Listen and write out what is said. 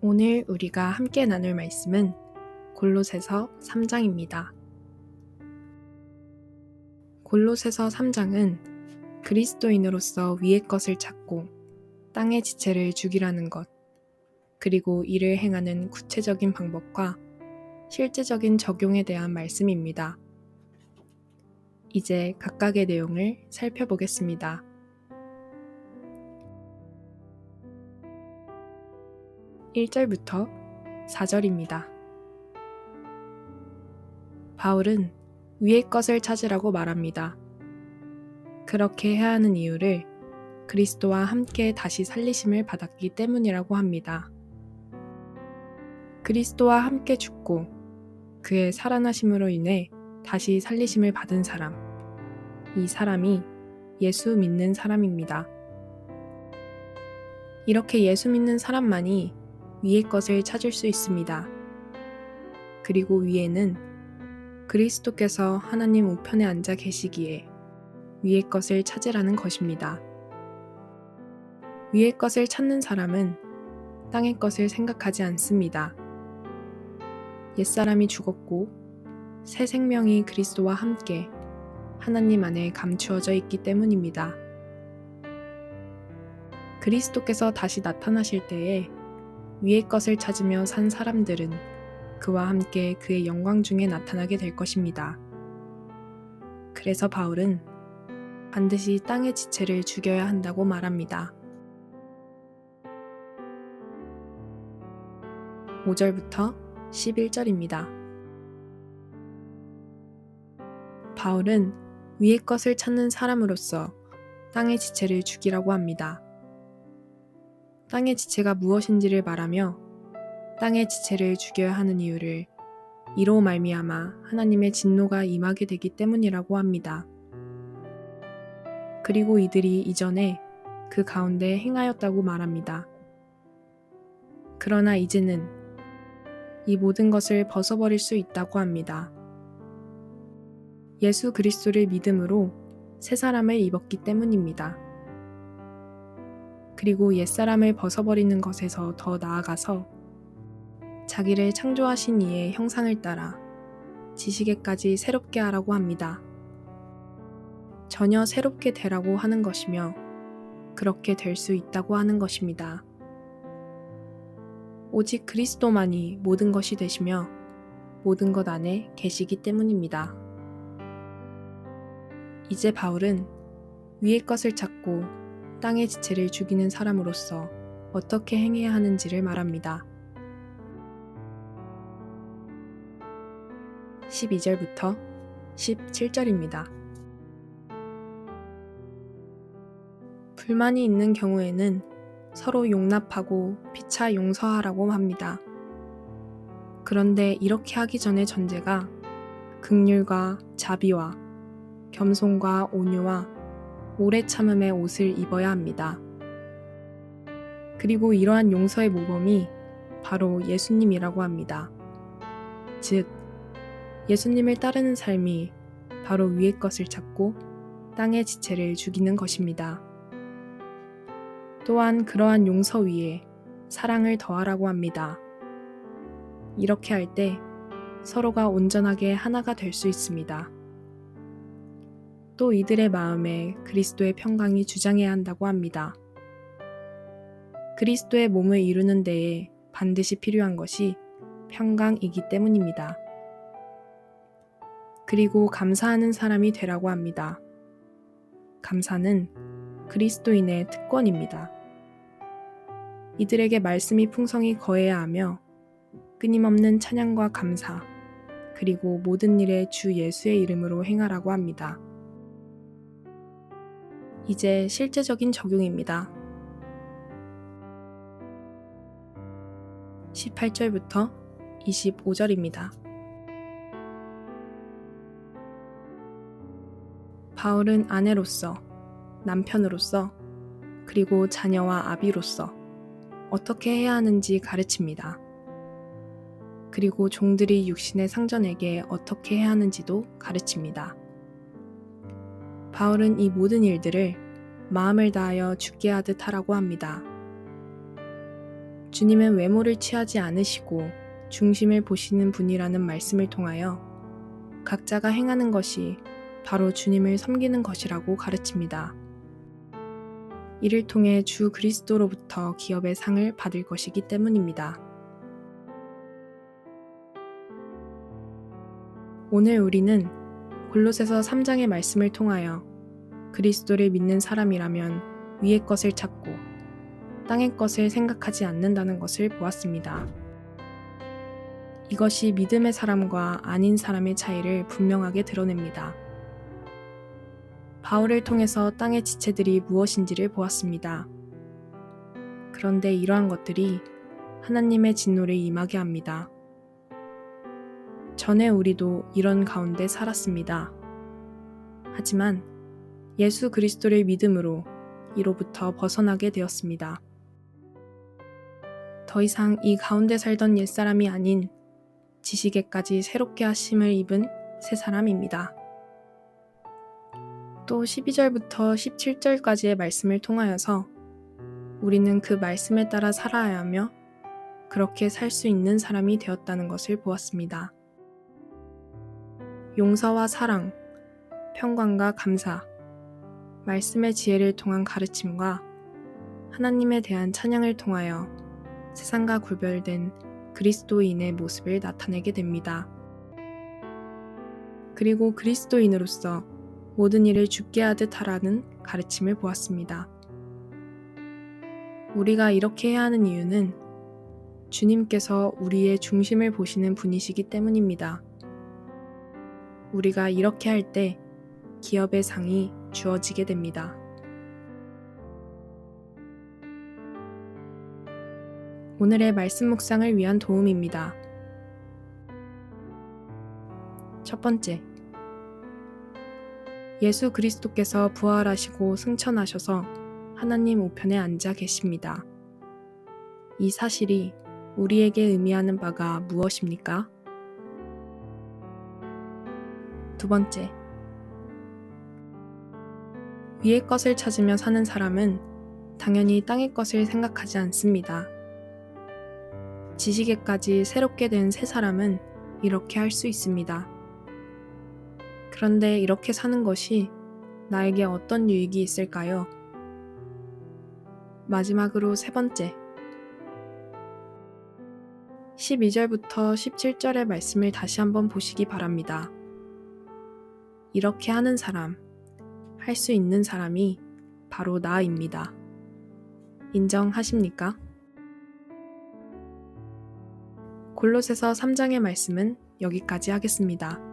오늘 우리가 함께 나눌 말씀은 골로새서 3장입니다. 골로새서 3장은 그리스도인으로서 위의 것을 찾고 땅의 지체를 죽이라는 것, 그리고 이를 행하는 구체적인 방법과 실제적인 적용에 대한 말씀입니다. 이제 각각의 내용을 살펴보겠습니다. 1절부터 4절입니다. 바울은 위의 것을 찾으라고 말합니다. 그렇게 해야 하는 이유를 그리스도와 함께 다시 살리심을 받았기 때문이라고 합니다. 그리스도와 함께 죽고 그의 살아나심으로 인해 다시 살리심을 받은 사람. 이 사람이 예수 믿는 사람입니다. 이렇게 예수 믿는 사람만이 위의 것을 찾을 수 있습니다. 그리고 위에는 그리스도께서 하나님 우편에 앉아 계시기에 위의 것을 찾으라는 것입니다. 위의 것을 찾는 사람은 땅의 것을 생각하지 않습니다. 옛사람이 죽었고 새 생명이 그리스도와 함께 하나님 안에 감추어져 있기 때문입니다. 그리스도께서 다시 나타나실 때에 위의 것을 찾으며 산 사람들은 그와 함께 그의 영광 중에 나타나게 될 것입니다. 그래서 바울은 반드시 땅의 지체를 죽여야 한다고 말합니다. 5절부터 11절입니다. 바울은 위의 것을 찾는 사람으로서 땅의 지체를 죽이라고 합니다. 땅의 지체가 무엇인지를 말하며 땅의 지체를 죽여야 하는 이유를 이로 말미암아 하나님의 진노가 임하게 되기 때문이라고 합니다. 그리고 이들이 이전에 그 가운데 행하였다고 말합니다. 그러나 이제는 이 모든 것을 벗어버릴 수 있다고 합니다. 예수 그리스도를 믿음으로 새 사람을 입었기 때문입니다. 그리고 옛사람을 벗어버리는 것에서 더 나아가서 자기를 창조하신 이의 형상을 따라 지식에까지 새롭게 하라고 합니다. 전혀 새롭게 되라고 하는 것이며 그렇게 될 수 있다고 하는 것입니다. 오직 그리스도만이 모든 것이 되시며 모든 것 안에 계시기 때문입니다. 이제 바울은 위의 것을 찾고 땅의 지체를 죽이는 사람으로서 어떻게 행해야 하는지를 말합니다. 12절부터 17절입니다. 불만이 있는 경우에는 서로 용납하고 피차 용서하라고 합니다. 그런데 이렇게 하기 전에 전제가 극률과 자비와 겸손과 온유와 오래 참음의 옷을 입어야 합니다. 그리고 이러한 용서의 모범이 바로 예수님이라고 합니다. 즉, 예수님을 따르는 삶이 바로 위의 것을 찾고 땅의 지체를 죽이는 것입니다. 또한 그러한 용서 위에 사랑을 더하라고 합니다. 이렇게 할 때 서로가 온전하게 하나가 될 수 있습니다. 또 이들의 마음에 그리스도의 평강이 주장해야 한다고 합니다. 그리스도의 몸을 이루는 데에 반드시 필요한 것이 평강이기 때문입니다. 그리고 감사하는 사람이 되라고 합니다. 감사는 그리스도인의 특권입니다. 이들에게 말씀이 풍성히 거해야 하며 끊임없는 찬양과 감사, 그리고 모든 일에 주 예수의 이름으로 행하라고 합니다. 이제 실제적인 적용입니다. 18절부터 25절입니다. 바울은 아내로서, 남편으로서, 그리고 자녀와 아비로서 어떻게 해야 하는지 가르칩니다. 그리고 종들이 육신의 상전에게 어떻게 해야 하는지도 가르칩니다. 바울은 이 모든 일들을 마음을 다하여 죽게 하듯 하라고 합니다. 주님은 외모를 취하지 않으시고 중심을 보시는 분이라는 말씀을 통하여 각자가 행하는 것이 바로 주님을 섬기는 것이라고 가르칩니다. 이를 통해 주 그리스도로부터 기업의 상을 받을 것이기 때문입니다. 오늘 우리는 골로새서 3장의 말씀을 통하여 그리스도를 믿는 사람이라면 위의 것을 찾고 땅의 것을 생각하지 않는다는 것을 보았습니다. 이것이 믿음의 사람과 아닌 사람의 차이를 분명하게 드러냅니다. 바울을 통해서 땅의 지체들이 무엇인지를 보았습니다. 그런데 이러한 것들이 하나님의 진노를 임하게 합니다. 전에 우리도 이런 가운데 살았습니다. 하지만 예수 그리스도를 믿음으로 이로부터 벗어나게 되었습니다. 더 이상 이 가운데 살던 옛사람이 아닌 지식에까지 새롭게 하심을 입은 새 사람입니다. 또 12절부터 17절까지의 말씀을 통하여서 우리는 그 말씀에 따라 살아야 하며 그렇게 살 수 있는 사람이 되었다는 것을 보았습니다. 용서와 사랑, 평강과 감사, 말씀의 지혜를 통한 가르침과 하나님에 대한 찬양을 통하여 세상과 구별된 그리스도인의 모습을 나타내게 됩니다. 그리고 그리스도인으로서 모든 일을 죽게 하듯 하라는 가르침을 보았습니다. 우리가 이렇게 해야 하는 이유는 주님께서 우리의 중심을 보시는 분이시기 때문입니다. 우리가 이렇게 할 때 기업의 상이 주어지게 됩니다. 오늘의 말씀 묵상을 위한 도움입니다. 첫 번째. 예수 그리스도께서 부활하시고 승천하셔서 하나님 우편에 앉아 계십니다. 이 사실이 우리에게 의미하는 바가 무엇입니까? 두 번째. 위의 것을 찾으며 사는 사람은 당연히 땅의 것을 생각하지 않습니다. 지식에까지 새롭게 된새 사람은 이렇게 할 수 있습니다. 그런데 이렇게 사는 것이 나에게 어떤 유익이 있을까요? 마지막으로 세 번째. 12절부터 17절의 말씀을 다시 한번 보시기 바랍니다. 이렇게 하는 사람, 할 수 있는 사람이 바로 나입니다. 인정하십니까? 골로새서 3장의 말씀은 여기까지 하겠습니다.